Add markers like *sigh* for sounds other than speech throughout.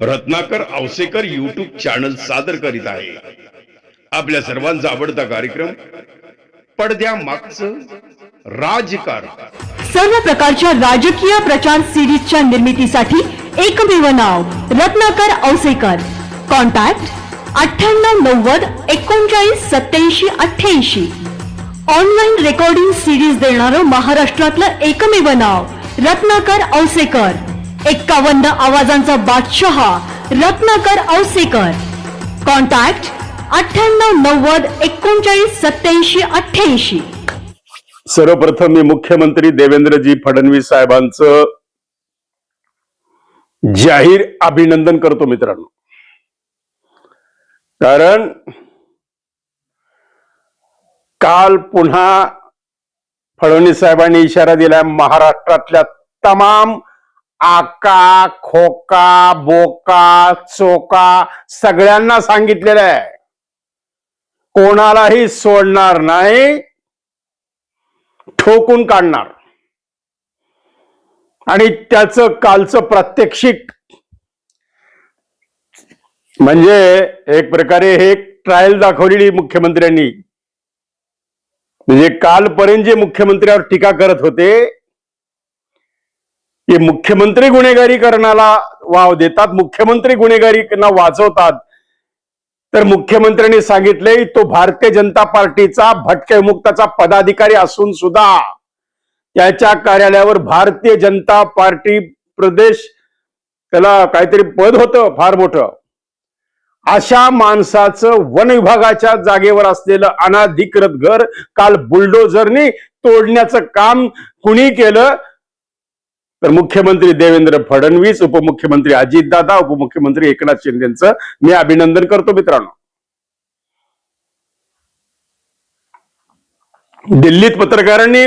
Ratnakar Ausekar YouTube channel सादर करीत आहे. आपल्या सर्वांचा आवडता कार्यक्रम पडद्या मागचं राजकारण. सर्व प्रकारच्या राजकीय प्रचार सिरीजच्या निर्मितीसाठी एकमेव नाव रत्नाकर औसेकर कॉन्टॅक्ट अठ्ठ्याण्णव नव्वद एकोणचाळीस सत्याऐंशी अठ्ठ्याऐंशी. ऑनलाईन रेकॉर्डिंग सिरीज देणारं महाराष्ट्रातलं एकमेव नाव रत्नाकर औसेकर एक्कावन्न आवाजांचा बादशहा रत्नाकर औसेकर. कॉन्टॅक्ट अठ्ठ्याण्णव नव्वद एकोणचाळीस सत्याऐंशी अठ्ठ्याऐंशी. सर्वप्रथम मी मुख्यमंत्री देवेंद्रजी फडणवीस साहेबांचं जाहीर अभिनंदन करतो मित्रांनो. कारण काल पुन्हा फडणवीस साहेबांनी इशारा दिला महाराष्ट्रातल्या तमाम आका खोका बोका चोका सगळ्यांना सांगितलेलं आहे. कोणालाही सोडणार नाही ठोकून काढणार. आणि त्याचं कालचं प्रात्यक्षिक म्हणजे एक प्रकारे हे ट्रायल दाखवलेली मुख्यमंत्र्यांनी. म्हणजे कालपर्यंत जे मुख्यमंत्र्यावर टीका करत होते ते मुख्यमंत्री गुन्हेगारीकरणाला वाव देतात मुख्यमंत्री गुन्हेगारीना वाचवतात. तर मुख्यमंत्र्यांनी सांगितले तो भारतीय जनता पार्टीचा भटक्या मुक्ताचा पदाधिकारी असून सुद्धा त्याच्या कार्यालयावर भारतीय जनता पार्टी प्रदेश त्याला काहीतरी पद होतं फार मोठं. अशा माणसाचं वन विभागाच्या जागेवर असलेलं अनाधिकृत घर काल बुलडोझरनी तोडण्याचं काम कुणी केलं? तर मुख्यमंत्री देवेंद्र फडणवीस उपमुख्यमंत्री अजितदादा उपमुख्यमंत्री एकनाथ शिंदेचं मी अभिनंदन करतो मित्रांनो. दिल्लीत पत्रकारांनी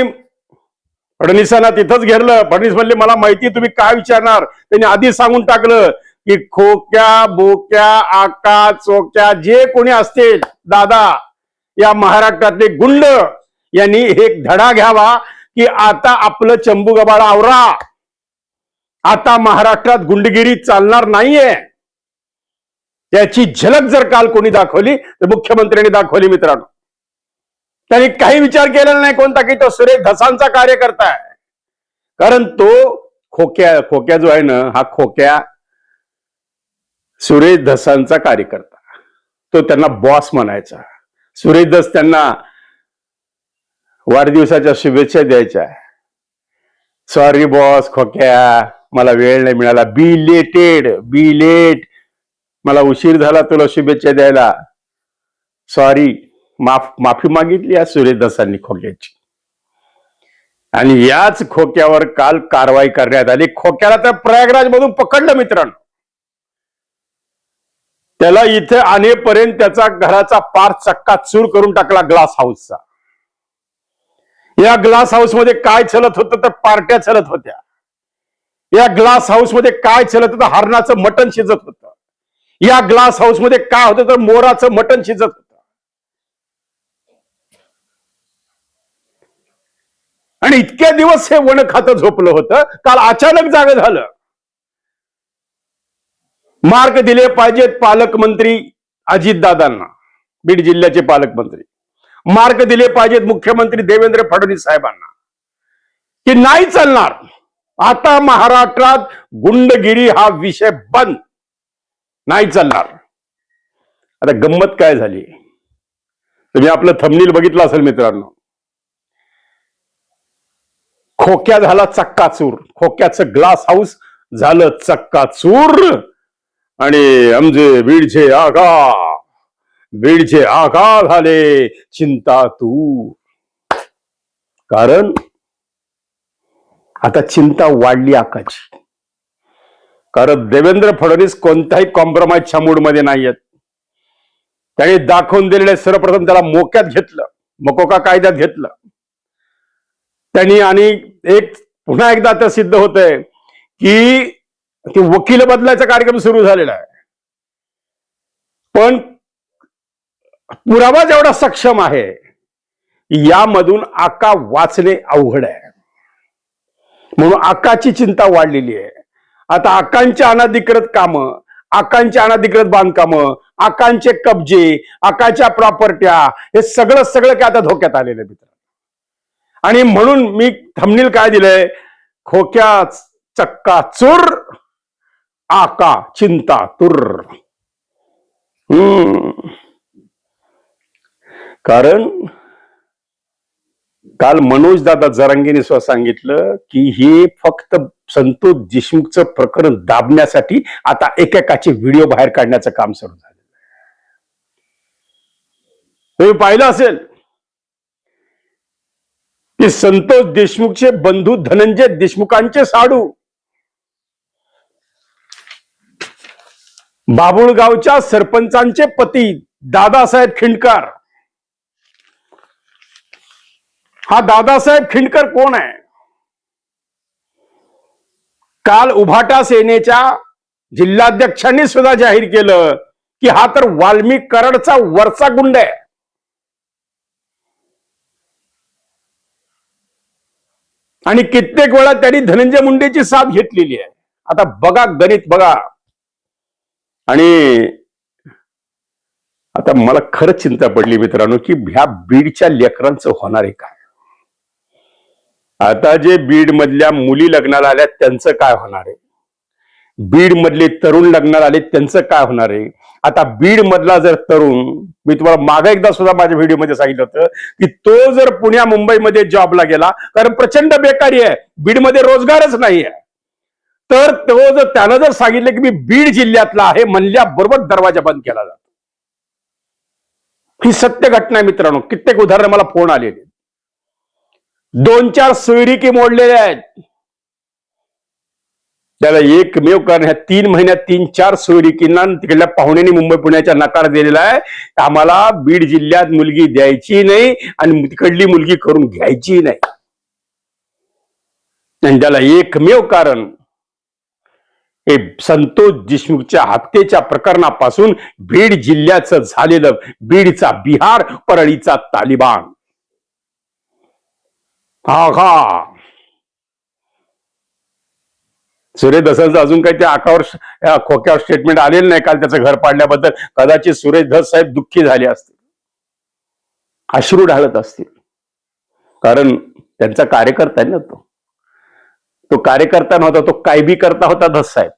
फडणवीसांना तिथंच घेरलं. फडणवीस म्हणले मला माहिती तुम्ही काय विचारणार? त्यांनी आधीच सांगून टाकलं की खोक्या बोक्या आका चोक्या जे कोणी असतील दादा या महाराष्ट्रातले गुंड यांनी एक धडा घ्यावा की आता आपलं चंबू गबाळा आवरा. आता महाराष्ट्रात गुंडगिरी चालणार नाहीये. त्याची झलक जर काल कोणी दाखवली तर मुख्यमंत्र्यांनी दाखवली मित्रांनो. त्यांनी काही विचार केलेला नाही कोणता की तो सुरेश धसांचा कार्यकर्ता आहे. कारण तो खोक्या खोक्या जो आहे ना हा खोक्या सुरेश धसांचा कार्यकर्ता. तो त्यांना बॉस म्हणायचा. सुरेश धस त्यांना वाढदिवसाच्या शुभेच्छा द्यायच्या. Sorry boss Khokya. मला वेळ नाही मिळाला. बी लेटेड बी लेट मला उशीर झाला तुला शुभेच्छा द्यायला. सॉरी माफ माफी मागितली या सुरेशदासांनी खोक्याची. आणि याच खोक्यावर काल कारवाई करण्यात आली. खोक्याला तर प्रयागराज मधून पकडलं मित्रांनो. त्याला इथे आणेपर्यंत त्याचा घराचा पार चक्का चूर करून टाकला ग्लास हाऊसचा या ग्लास हाऊसमध्ये काय चलत होतं तर पार्ट्या चलत होत्या. या ग्लास हाऊसमध्ये काय चलत होतं? हरणाचं मटण शिजत होतं. या ग्लास हाऊसमध्ये काय होतं? तर मोराचं मटण शिजत होतं. आणि इतक्या दिवस हे वन खातं झोपलं होतं काल अचानक जाग झालं. मार्क दिले पाहिजेत पालकमंत्री अजितदादांना बीड जिल्ह्याचे पालकमंत्री मार्क दिले पाहिजेत मुख्यमंत्री देवेंद्र फडणवीस साहेबांना. की नाही चालणार? आता महाराष्ट्रात गुंडगिरी हा विषय बंद. नाही चालणार. आता गंमत काय झाली? तुम्ही आपलं थमनील बघितलं असेल मित्रांनो. खोक्या झाला चक्काचूर. खोक्याचं ग्लास हाऊस झालं चक्काचूर. आणि आमचे बीडचे आगा बीडचे आगा झाले चिंता तू कारण आता चिंता वाढली आकाची कारण देवेंद्र फडणवीस कोणत्याही कॉम्प्रोमाइजच्या मूडमध्ये नाही आहेत त्याने दाखवून दिलेले सर्वप्रथम त्याला मोक्यात घेतलं. मकोका कायद्यात घेतलं. त्यांनी आणि एक पुन्हा एकदा आता सिद्ध होत आहे की ते वकील बदलायचा कार्यक्रम सुरू झालेला आहे. पण पुरावा जेवढा सक्षम आहे यामधून आका वाचणे अवघड आहे. म्हणून आकाची चिंता वाढलेली आहे. आता आकांची अनाधिकृत कामं आकांची अनाधिकृत बांधकामं आकांचे कब्जे आकाच्या प्रॉपर्ट्या हे सगळं सगळं काय आता धोक्यात आलेलं आहे मित्र आणि म्हणून मी थमनील काय दिलंय? खोक्या चक्का चुर आका चिंता तुर. हम्म. कारण काल मनोज दादा जरांगेने स्वतः सांगितलं की हे फक्त संतोष देशमुखचं प्रकरण दाबण्यासाठी आता एकेकाचे व्हिडिओ बाहेर काढण्याचं काम सुरू झालं. तुम्ही पाहिलं असेल की संतोष देशमुखचे बंधू धनंजय देशमुखांचे साडू बाबुळगावच्या सरपंचांचे पती दादासाहेब खिंडकर हा दादासाहेब खिंडकर कोण आहे? काल उभाटा सेनेच्या जिल्हाध्यक्षांनी सुद्धा जाहीर केलं की हा तर वाल्मिक करडचा वरचा गुंड आहे. आणि कित्येक वेळा त्यांनी धनंजय मुंडेची साथ घेतलेली आहे. आता बघा गणित बघा. आणि आता मला खरंच चिंता पडली मित्रांनो की ह्या बीडच्या लेकरांचं होणार आहे काय? आता जे बीड मधल्या मुली लग्नाला आल्या त्यांचं काय होणार आहे? बीड मधले तरुण लग्नाला आले त्यांचं काय होणार आहे? आता बीड मधला जर तरुण मी तुम्हाला मागे एकदा सुद्धा माझ्या व्हिडिओमध्ये सांगितलं होतं की तो जर पुण्या मुंबईमध्ये जॉबला गेला कारण प्रचंड बेकारी आहे बीडमध्ये रोजगारच नाही आहे. तर तो जर त्यानं जर सांगितलं की मी बीड जिल्ह्यातला आहे म्हणल्याबरोबर दरवाजा बंद केला जातो. ही सत्य घटना आहे मित्रांनो. कित्येक उदाहरण मला फोन आलेले दोन चार सोयरिकी मोडलेल्या आहेत. त्याला एकमेव कारण ह्या तीन महिन्यात तीन चार सोयरिकींना तिकडल्या पाहुण्यांनी मुंबई पुण्याच्या नकार दिलेला आहे. आम्हाला बीड जिल्ह्यात मुलगी द्यायची नाही आणि तिकडली मुलगी करून घ्यायची नाही. आणि त्याला एकमेव कारण हे संतोष देशमुखच्या हत्येच्या प्रकरणापासून बीड जिल्ह्याचं झालेलं बीडचा बिहार परळीचा तालिबान. हा हा. सुरेश धसांचं अजून काही त्या आकावर खोक्यावर स्टेटमेंट आलेलं नाही काल त्याचं घर पाडल्याबद्दल. कदाचित सुरेश धस साहेब दुःखी झाले असतील. अश्रू ढाळत असतील. कारण त्यांचा कार्यकर्ता आहे ना तो. तो कार्यकर्ता नव्हता तो कायबी करता होता धस साहेब.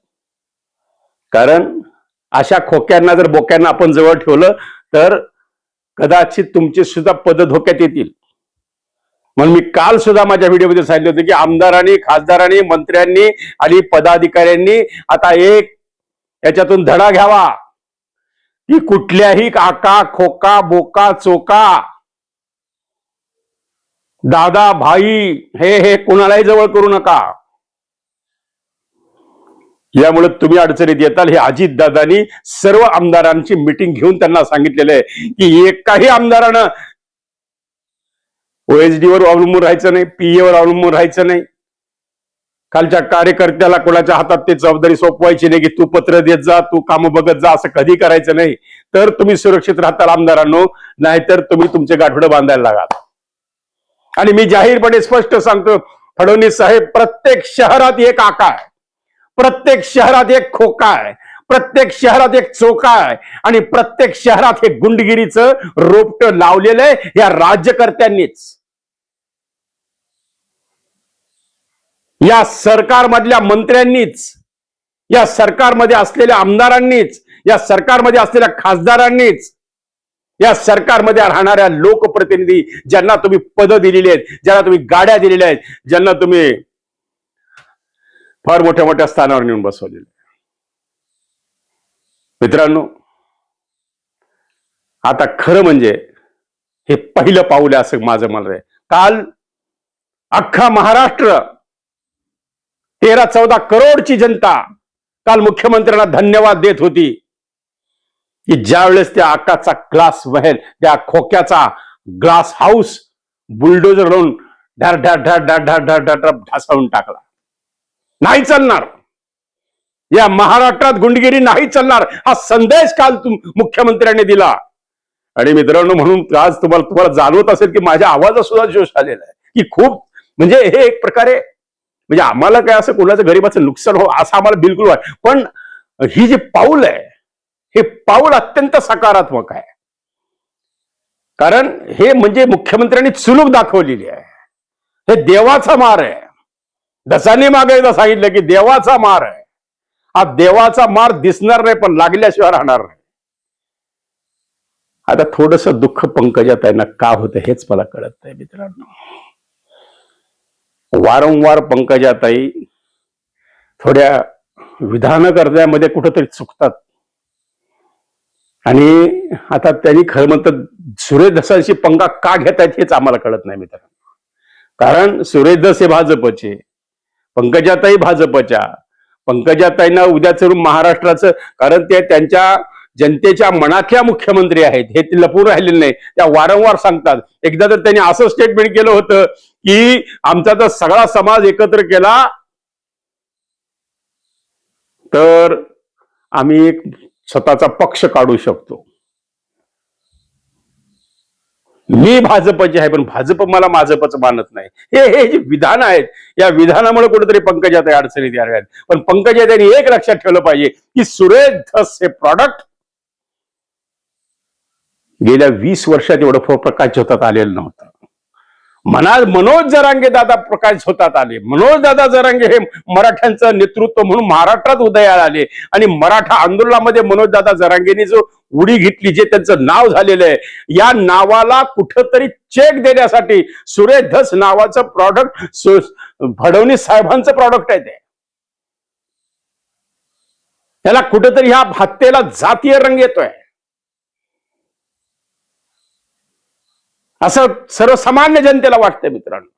कारण अशा खोक्यांना जर बोक्यांना आपण जवळ ठेवलं तर कदाचित तुमचे सुद्धा पद धोक्यात येतील. म्हणून मी काल सुद्धा माझ्या व्हिडिओमध्ये सांगितलं होतं की आमदारांनी खासदारांनी मंत्र्यांनी आणि पदाधिकाऱ्यांनी आता एक याच्यातून धडा घ्यावा. की कुठल्याही काका खोका बोका चोका दादा भाई हे हे कुणालाही जवळ करू नका. यामुळे तुम्ही अडचणीत येताल. हे अजितदादांनी सर्व आमदारांची मिटिंग घेऊन त्यांना सांगितलेलं आहे की एकाही आमदारानं ओएसडी वर अवलंबून राहायचं नाही पीए वर अवलंबून राहायचं नाही. खालच्या कार्यकर्त्याला कोणाच्या हातात ते जबाबदारी सोपवायची नाही की तू पत्र देत जा तू कामं बघत जा असं कधी करायचं नाही. तर तुम्ही सुरक्षित राहताल आमदारांनो नाहीतर तुम्ही तुमचे गाठोडं बांधायला लागाल. आणि मी जाहीरपणे स्पष्ट सांगतो फडणवीस साहेब प्रत्येक शहरात एक आका आहे. प्रत्येक शहरात एक खोका आहे. प्रत्येक शहरात एक चोका आहे. आणि प्रत्येक शहरात हे गुंडगिरीचं रोपट लावलेलं आहे या राज्यकर्त्यांनीच. या सरकारमधल्या मंत्र्यांनीच या सरकारमध्ये असलेल्या आमदारांनीच या सरकारमध्ये असलेल्या खासदारांनीच या सरकारमध्ये राहणाऱ्या लोकप्रतिनिधी ज्यांना तुम्ही पद दिलेली आहेत ज्यांना तुम्ही गाड्या दिलेल्या आहेत ज्यांना तुम्ही फार मोठ्या मोठ्या स्थानावर नेऊन बसवलेले मित्रांनो आता खरं म्हणजे हे पहिलं पाऊल असं माझं मला आहे. काल अख्खा महाराष्ट्र तेरा चौदा करोडची जनता काल मुख्यमंत्र्यांना धन्यवाद देत होती. की ज्यावेळेस त्या आकाचा ग्लास वहेल त्या खोक्याचा ग्लास हाऊस बुलडोजर लावून ढार ढार ढार ढार ढार ढार ढार ढासळून टाकला नाही चालणार या महाराष्ट्रात गुंडगिरी नाही चालणार हा संदेश काल मुख्यमंत्र्यांनी दिला. आणि मित्रांनो म्हणून आज तुम्हाला तुम्हाला जाणवत असेल की माझ्या आवाजात सुद्धा जोश आलेला आहे. की खूप म्हणजे हे एक प्रकारे म्हणजे आम्हाला काय असं कोणाचं गरीबाचं नुकसान हो असं आम्हाला बिलकुल वाट पण ही जी पाऊल आहे हे पाऊल अत्यंत सकारात्मक आहे. कारण हे म्हणजे मुख्यमंत्र्यांनी चुलूक दाखवलेली आहे. हे देवाचा मार आहे. दसांनी मागे एकदा सांगितलं की देवाचा मार आहे. हा देवाचा मार दिसणार नाही पण लागल्याशिवाय राहणार नाही. आता थोडस दुःख पंकजात आहे ना का होतं हेच मला कळत नाही मित्रांनो. वारंवार पंकजाताई थोड्या विधान करण्यामध्ये कुठंतरी चुकतात. आणि आता त्यांनी खरं म्हणतात सुरेश पंगा का घेत आहेत हेच आम्हाला कळत नाही मित्रांनो. कारण सुरेधस हे भाजपचे पंकजाताई भाजपच्या पंकजाताईंना उद्या चढून महाराष्ट्राचं कारण ते त्यांच्या जनतेच्या मनातल्या मुख्यमंत्री आहेत. हे ते लपून राहिलेले नाही. त्या वारंवार सांगतात. एकदा तर त्यांनी असं स्टेटमेंट केलं होतं की आमचा तर सगळा समाज एकत्र केला. तर आम्ही एक स्वतःचा पक्ष काढू शकतो. मी भाजपचे आहे पण भाजप मला माझपच मानत नाही. हे हे जे विधान आहेत या विधानामुळे कुठेतरी पंकजात अडचणीत यायला आहेत. पण पंकजा यांनी एक लक्षात ठेवलं पाहिजे की सुरेश धस हे प्रॉडक्ट गेल्या वीस वर्षात एवढं प्रकाश होतात आलेलं नव्हतं. म्हणा मनोज जरांगे दादा प्रकाश होतात आले. मनोज दादा जरांगे हे मराठ्यांचं नेतृत्व म्हणून महाराष्ट्रात उदयाला आले. आणि मराठा आंदोलनामध्ये मनोज दादा जरांगेने जो उडी घेतली जे त्यांचं नाव झालेलं आहे या नावाला कुठंतरी चेक देण्यासाठी सुरेश धस नावाचं प्रॉडक्ट फडणवीस साहेबांचं प्रॉडक्ट आहे ते. त्याला कुठंतरी ह्या हत्येला जातीय रंग येतोय. असं सर्वसामान्य जनतेला वाटतं मित्रांनो.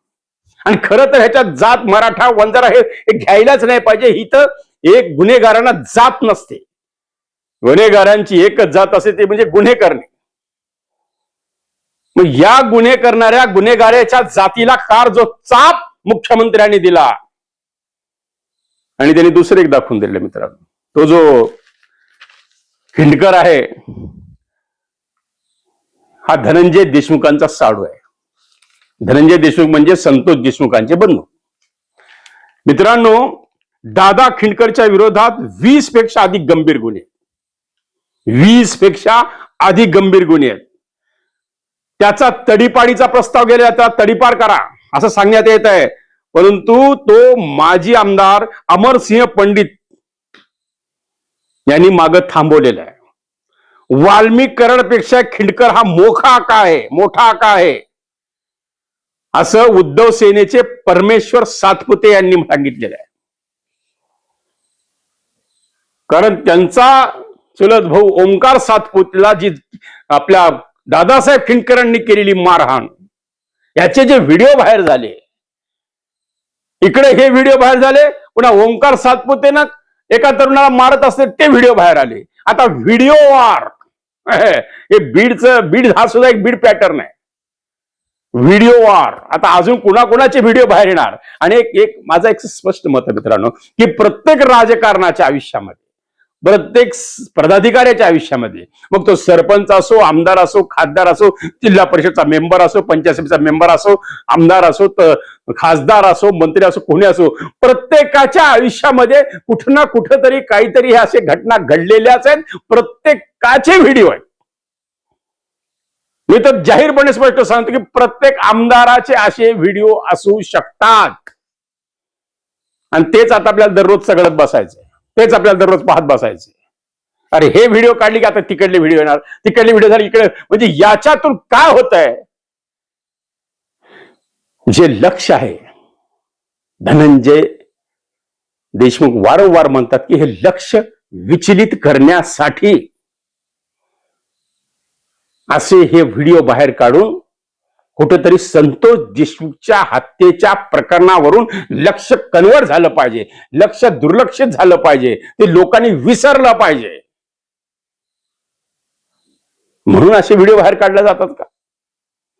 आणि खरं तर ह्याच्यात जात मराठा वंजारा हे हे घ्यायलाच नाही पाहिजे. ही तर एक गुन्हेगारांना जात नसते. गुन्हेगारांची एकच जात असते ते म्हणजे गुन्हे करणे. मग या गुन्हे करणाऱ्या गुन्हेगाराच्या जातीला कार जो चाप मुख्यमंत्र्यांनी दिला. आणि त्यांनी दुसरे एक दाखवून दिले मित्रांनो. तो जो खिंडकर आहे हा धनंजय देशमुखांचा साडू आहे. धनंजय देशमुख म्हणजे संतोष देशमुखांचे बंधू. मित्रांनो दादा खिंडकरच्या विरोधात वीसपेक्षा अधिक गंभीर गुन्हे वीसपेक्षा अधिक गंभीर गुन्हे आहेत. त्याचा तडीपाडीचा प्रस्ताव गेला त्याला तडीपार करा असं सांगण्यात येत आहे. परंतु तो माजी आमदार अमरसिंह पंडित यांनी माग थांबवलेला आहे. वाल्मिकपेक्षा खिंडकर हा मोठा आका आहे मोठा आका आहे. असं उद्धव सेनेचे परमेश्वर सातपुते यांनी सांगितलेलं आहे. कारण त्यांचा चुलत भाऊ ओंकार सातपुतेला जी आपल्या दादासाहेब खिंडकरांनी केलेली मारहाण याचे जे व्हिडिओ बाहेर झाले इकडे हे व्हिडिओ बाहेर झाले पुन्हा ओंकार सातपुतेनं एका तरुणाला मारत असते ते व्हिडिओ बाहेर आले. आता व्हिडिओ वार हे बीडचं बीड हा सुद्धा एक बीड पॅटर्न आहे. व्हिडिओ वार आता अजून कुणाकुणाचे व्हिडिओ बाहेर येणार? आणि एक एक माझा एक स्पष्ट मत आहे मित्रांनो की प्रत्येक राजकारणाच्या आयुष्यामध्ये प्रत्येक पदाधिकाऱ्याच्या आयुष्यामध्ये मग तो सरपंच असो आमदार असो खासदार असो जिल्हा परिषदचा मेंबर असो पंचायत समितीचा मेंबर असो आमदार असो त- खासदार असो मंत्री असो कोणी असो प्रत्येकाच्या आयुष्यामध्ये कुठं ना कुठं तरी काहीतरी हे असे घटना घडलेल्याच आहेत प्रत्येकाचे व्हिडिओ आहेत. मी तर जाहीरपणे स्पष्ट सांगतो की प्रत्येक आमदाराचे असे व्हिडिओ असू शकतात. आणि तेच आता आपल्याला दररोज सगळत बसायचंय. तेच आपल्याला दररोज पाहत बसायचे अरे हे व्हिडिओ काढले की आता तिकडले व्हिडिओ येणार. तिकडले व्हिडिओ झाले इकडे. म्हणजे याच्यातून काय होत आहे जे लक्ष आहे धनंजय देशमुख वारंवार म्हणतात की हे लक्ष विचलित करण्यासाठी असे हे व्हिडिओ बाहेर काढून कुठेतरी संतोष देशमुखच्या हत्येच्या प्रकरणावरून लक्ष कन्वर्ट झालं पाहिजे लक्ष दुर्लक्षित झालं पाहिजे ते लोकांनी विसरलं पाहिजे. म्हणून असे व्हिडिओ बाहेर काढले जातात का?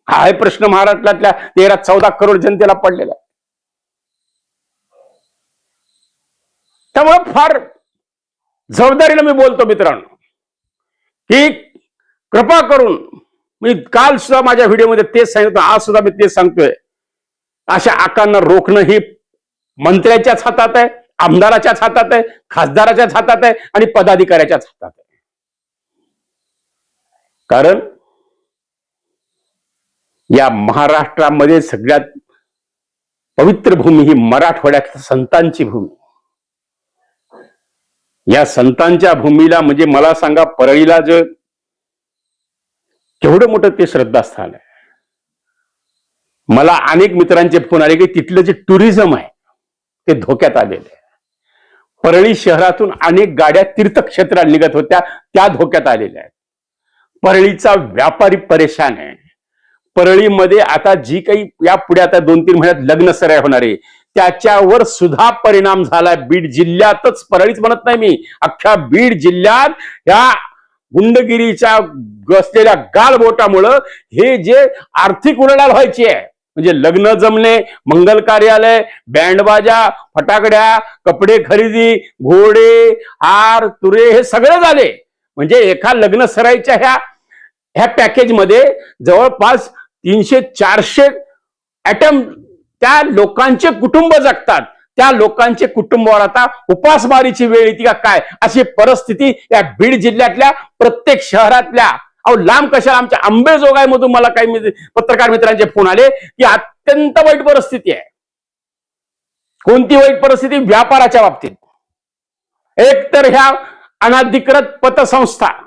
हा आहे प्रश्न महाराष्ट्रातल्या तेरा चौदा करोड जनतेला पडलेला आहे. त्यामुळे फार जबाबदारीनं मी बोलतो मित्रांनो की कृपा करून मी काल सुद्धा माझ्या व्हिडिओमध्ये तेच सांगितलं आज सुद्धा मी तेच सांगतोय. अशा आकांना रोखणं ही मंत्र्याच्याच हातात आहे आमदाराच्याच हातात आहे खासदाराच्याच हातात आहे आणि पदाधिकाऱ्याच्याच हातात आहे. कारण या महाराष्ट्रामध्ये सगळ्यात पवित्र भूमी ही मराठवाड्यात संतांची भूमी. या संतांच्या भूमीला म्हणजे मला सांगा परळीला जे केवढं मोठं ते श्रद्धास्थान आहे. मला अनेक मित्रांचे फोन आले की तिथलं जे टुरिझम आहे ते धोक्यात आलेलं आहे. परळी शहरातून अनेक गाड्या तीर्थक्षेत्रात निघत होत्या त्या धोक्यात आलेल्या आहेत. परळीचा व्यापारी परेशान आहे. परळीमध्ये आता जी काही या पुढे आता दोन तीन महिन्यात लग्न सराय होणार आहे त्याच्यावर सुद्धा परिणाम झालाय. बीड जिल्ह्यातच परळीच म्हणत नाही मी अख्ख्या बीड जिल्ह्यात या गुंडगिरीच्या गसलेल्या गालबोटामुळं हे जे आर्थिक उलाढाल व्हायची आहे म्हणजे लग्न जमणे मंगल कार्यालय बँडबाजा फटाकड्या कपडे खरेदी घोडे हार तुरे हे सगळे झाले. म्हणजे एका लग्न सराईच्या ह्या ह्या पॅकेजमध्ये जवळपास तीनशे चारशे ऍटम त्या लोकांचे कुटुंब जगतात. त्या लोकांचे कुटुंबावर आता उपासमारीची वेळ येते का काय? अशी परिस्थिती या बीड जिल्ह्यातल्या प्रत्येक शहरातल्या. अहो लांब कशाला? आमच्या आंबेजोगाईमधून मला काही पत्रकार मित्रांचे फोन आले की अत्यंत वाईट परिस्थिती आहे. कोणती वाईट परिस्थिती? व्यापाराच्या बाबतीत. एक तर ह्या अनाधिकृत पतसंस्था.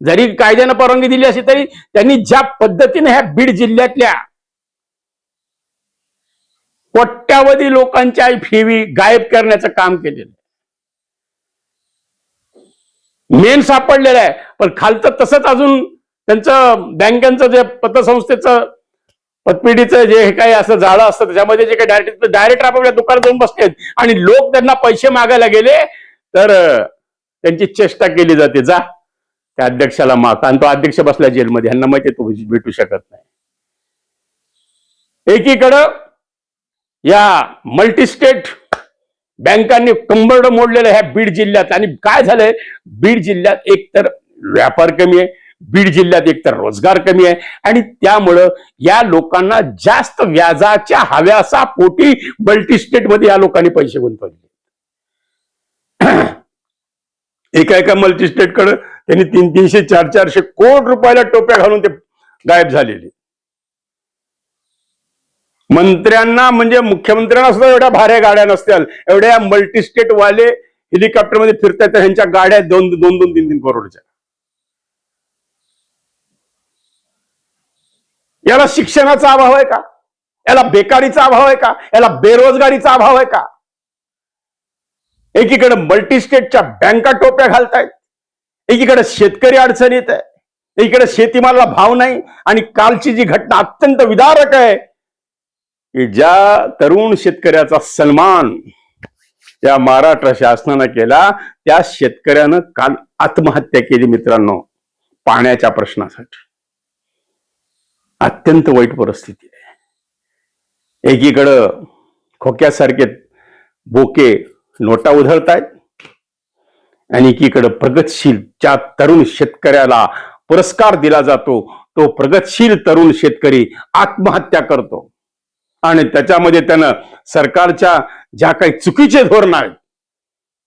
जरी कायद्यानं परवानगी दिली असली तरी त्यांनी ज्या पद्धतीने ह्या बीड जिल्ह्यातल्या कोट्यावधी लोकांच्या फेवी गायब करण्याचं काम केलेलं मेन सापडलेलं आहे. पण खालचं तसंच अजून त्यांचं बँकांचं जे पतसंस्थेचं पतपिढीचं जे हे काही असं जाळं असतं त्याच्यामध्ये जे काही डायरेक्ट डायरेक्ट आपल्या दुकानात जाऊन बसलेत आणि लोक त्यांना पैसे मागायला गेले तर त्यांची चेष्टा केली जाते. जा. त्या अध्यक्षाला माग आणि तो अध्यक्ष बसला जेलमध्ये. ह्यांना माहिती आहे तो भेटू शकत नाही. एकीकडं या मल्टीस्टेट बँकांनी कंबरड मोडलेलं ह्या बीड जिल्ह्यात. आणि काय झालंय? बीड जिल्ह्यात एकतर व्यापार कमी आहे. बीड जिल्ह्यात एकतर रोजगार कमी आहे. आणि त्यामुळं या लोकांना जास्त व्याजाच्या हव्यासा पोटी मल्टीस्टेटमध्ये या लोकांनी पैसे गुंतवले. *clears throat* एका एका मल्टीस्टेटकडे त्यांनी तीन तीनशे चार चारशे कोट रुपयाला टोप्या घालून ते गायब झालेले. मंत्र्यांना म्हणजे मुख्यमंत्र्यांना सुद्धा एवढ्या भाऱ्या गाड्या नसत्या एवढ्या मल्टीस्टेट वाले हेलिकॉप्टरमध्ये फिरतात ह्यांच्या गाड्या दोन दोन दोन तीन तीन करोडच्या. याला शिक्षणाचा अभाव आहे का? याला बेकारीचा अभाव आहे का? याला बेरोजगारीचा अभाव आहे का? एकीकडे मल्टीस्टेटच्या बँका टोप्या घालतायत? एकीकडे शेतकरी अडचणीत आहे एकीकडे शेतीमालाला भाव नाही आणि कालची जी घटना अत्यंत विदारक आहे की ज्या तरुण शेतकऱ्याचा सन्मान या महाराष्ट्र शासनानं केला त्या शेतकऱ्यानं काल आत्महत्या केली मित्रांनो पाण्याच्या प्रश्नासाठी. अत्यंत वाईट परिस्थिती आहे. एकीकडं खोक्यासारखे बोके नोटा उधळतायत आणि एकीकडं प्रगतशील ज्या तरुण शेतकऱ्याला पुरस्कार दिला जातो तो प्रगतशील तरुण शेतकरी आत्महत्या करतो. आणि त्याच्यामध्ये त्यानं सरकारच्या ज्या काही चुकीचे धोरण आहेत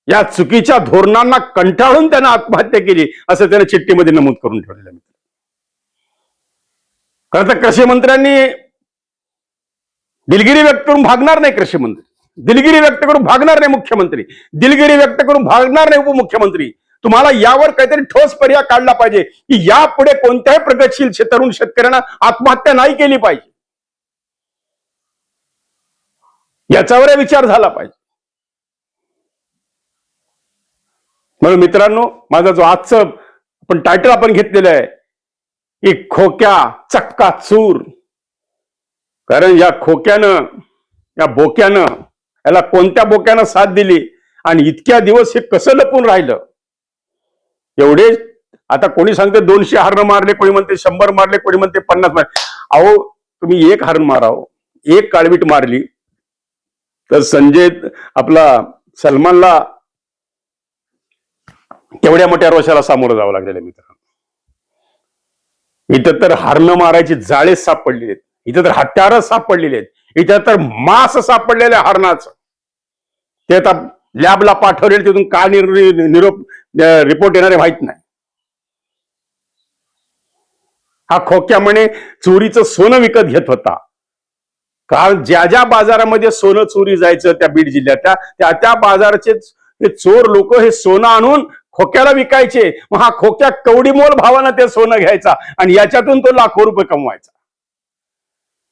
या चुकीच्या धोरणांना कंटाळून त्यानं आत्महत्या केली असं त्यानं चिठ्ठीमध्ये नमूद करून ठेवलेलं मित्र खरं तर कृषी मंत्र्यांनी दिलगिरी व्यक्त करून भागणार नाही कृषी मंत्री. दिलगिरी व्यक्त करून भागणार नाही मुख्यमंत्री. दिलगिरी व्यक्त करून भागणार नाही उपमुख्यमंत्री. तुम्हाला यावर काहीतरी ठोस पर्याय काढला पाहिजे की यापुढे कोणत्याही प्रगतशील तरुण शेतकऱ्यांना आत्महत्या नाही केली पाहिजे. याच्यावर विचार झाला पाहिजे. म्हणून मित्रांनो माझा जो आजचं आपण टायटल आपण घेतलेलं आहे की खोक्या चक्का चूर कारण या खोक्यानं या बोक्यानं याला कोणत्या बोक्यानं साथ दिली आणि इतक्या दिवस हे कसं लपून राहिलं? एवढे आता कोणी सांगते दोनशे हरण मारले कोणी म्हणते शंभर मारले कोणी म्हणते पन्नास मारले. अहो तुम्ही एक हरण माराव एक काळवीट मारली. तर संजय आपला सलमानला तेवढ्या मोठ्या रोषाला सामोरं जावं लागलेलं आहे मित्रांनो. इथं तर हरणं मारायची जाळेच सापडलेले आहेत. इथं तर हत्यारच सापडलेले आहेत. इथं तर मास सापडलेलं आहे हरणाचं. ते आता लॅबला पाठवले तिथून का निर- निरोप रिपोर्ट येणारे माहीत नाही. हा खोक्या म्हणे चोरीचं सोनं विकत घेत होता. कारण ज्या ज्या बाजारामध्ये सोनं चोरी जायचं त्या बीड जिल्ह्यातल्या त्या त्या बाजाराचे चोर लोक हे सोनं आणून खोक्याला विकायचे. मग हा खोक्या कवडीमोल भावानं ते सोनं घ्यायचा आणि याच्यातून तो लाखो रुपये कमवायचा.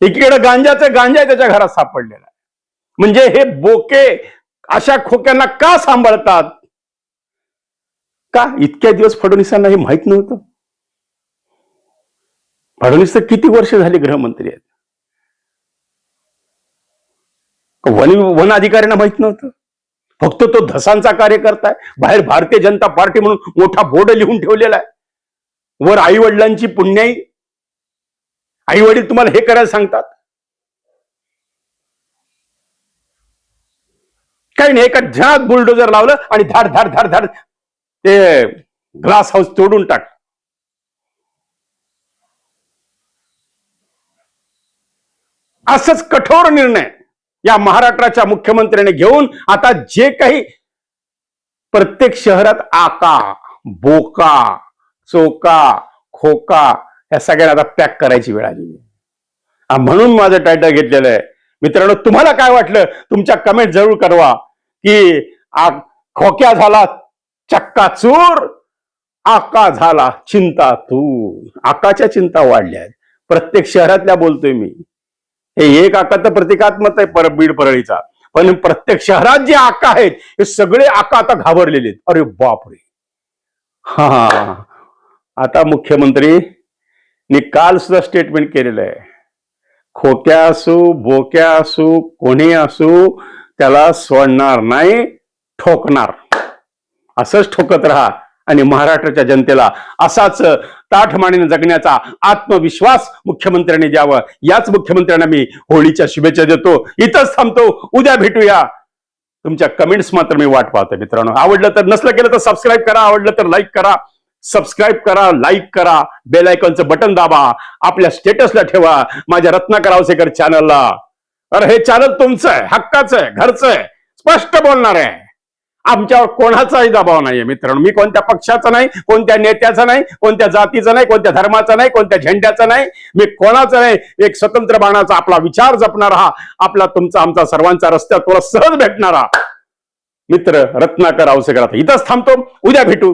एकीकडे गांजाचं गांजा त्याच्या घरात सापडलेला आहे. म्हणजे हे बोके अशा खोक्यांना का सांभाळतात? का? इतक्या दिवस फडणवीसांना हे माहीत नव्हतं. फडणवीस तर किती वर्ष झाले गृहमंत्री आहेत? वन वन अधिकाऱ्यांना माहीत नव्हतं. फक्त तो धसांचा कार्यकर्ता आहे. बाहेर भारतीय जनता पार्टी म्हणून मोठा बोर्ड लिहून ठेवलेला आहे. वर आई वडिलांची पुण्याई आई वडील तुम्हाला हे करायला सांगतात? काही नाही एका झणात बुलडोजर लावलं आणि धाड धाड धाड धाड ते ग्लास हाऊस तोडून टाक. असंच कठोर निर्णय या महाराष्ट्राच्या मुख्यमंत्र्याने घेऊन आता जे काही प्रत्येक शहरात आका बोका चोका खोका या सगळ्या आता पॅक करायची वेळ आली म्हणून माझं टायटल घेतलेलं आहे. मित्रांनो तुम्हाला काय वाटलं? तुमच्या कमेंट जरूर करवा की आ- खोक्या झाला चक्का चूर आका झाला चिंता तू आकाच्या चिंता वाढल्या आहेत. प्रत्येक शहरातल्या बोलतोय मी. हे एक आका तर प्रतिकात्मक आहे पर बीड परळीचा. पण प्रत्येक शहरात जे आका आहेत हे सगळे आका आता घाबरलेले आहेत. अरे बापरे. हा. आता मुख्यमंत्री मी काल सुद्धा स्टेटमेंट केलेलं आहे. खोक्या असू बोक्या असू कोणी असू त्याला सोडणार नाही ठोकणार. असंच ठोकत राहा आणि महाराष्ट्राच्या जनतेला असाच ताठमानेने जगण्याचा आत्मविश्वास मुख्यमंत्र्यांनी द्यावा. याच मुख्यमंत्र्यांना मी होळीच्या शुभेच्छा देतो. इथंच थांबतो. उद्या भेटूया. तुमच्या कमेंट्स मात्र मी वाट पाहतो मित्रांनो. आवडलं तर नसलं केलं तर सबस्क्राईब करा. आवडलं तर लाईक करा. सबस्क्राईब करा लाईक करा बेलायकॉनचं बटन दाबा. आपल्या स्टेटसला ठेवा. माझ्या रत्नाकर आवसेकर चॅनलला अरे हे चॅनल तुमचं आहे हक्काचं आहे घरचं आहे. स्पष्ट बोलणार आहे. आमच्यावर कोणाचाही दबाव नाहीये मित्रांनो. मी कोणत्या पक्षाचा नाही कोणत्या नेत्याचा नाही कोणत्या जातीचा नाही कोणत्या धर्माचा नाही कोणत्या झेंड्याचा नाही. मी कोणाचा नाही एक स्वतंत्र बाणाचा आपला विचार जपणारा हा आपला तुमचा आमचा सर्वांचा रस्त्यावर थोडा सहज भेटणारा. मित्र रत्नाकर आवसेकर आता इथंच थांबतो. उद्या भेटू.